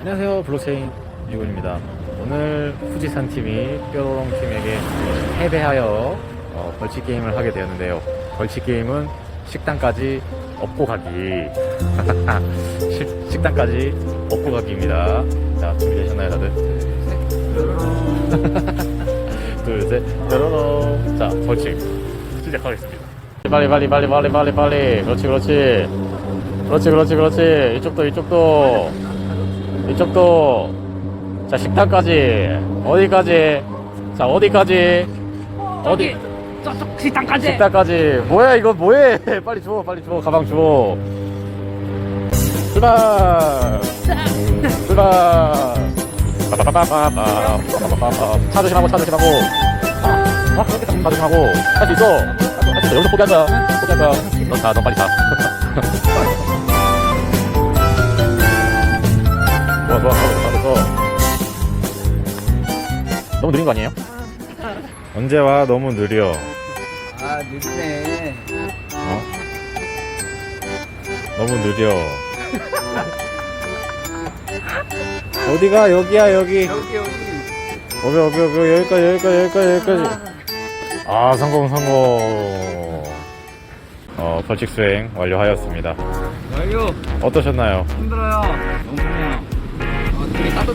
안녕하세요 블록체인 유군입니다. 오늘 후지산 팀이 뾰로롱 팀에게 패배하여 어, 벌칙 게임을 하게 되었는데요. 벌칙 게임은 식당까지 업고 가기. 식, 식당까지 업고 가기입니다. 자 준비되셨나요 다들? 둘셋. 뾰로롱. 자 벌칙 시작하겠습니다. 빨리 빨리 빨리 빨리 빨리 빨리. 그렇지 그렇지. 그렇지 그렇지 그렇지. 이쪽도 이쪽도 이쪽도 자 식당까지 어디까지? 자 어디까지? 어디? 저쪽 식당까지. 식당까지. 뭐야 이거 뭐해? 빨리 줘 빨리 줘 가방 줘 출발! 출발! 차 조심하고 차 조심하고. 아, 차 조심하고. 할 수 있어. 할 수 있어. 여기서 포기하자. 포기하자. 넌 타, 넌 빨리 타 너무 느린 거 아니에요? 언제 와 너무 느려. 아 늦네. 어? 너무 느려. 어디가? 여기야 여기. 여기 여기. 여기 여기 여기 여기까지 여기까지 여기까지 여기까지. 아 성공 성공. 어 벌칙 수행 완료하였습니다. 완료. 어떠셨나요? 힘들어요. 너무 어, 따뜻해요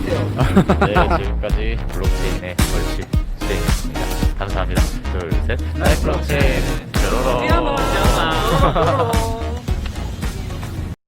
네 지금까지 블록체인의 벌칙 수행이었습니다. 감사합니다. 둘셋. 블록체인. 뾰로롱. 미안해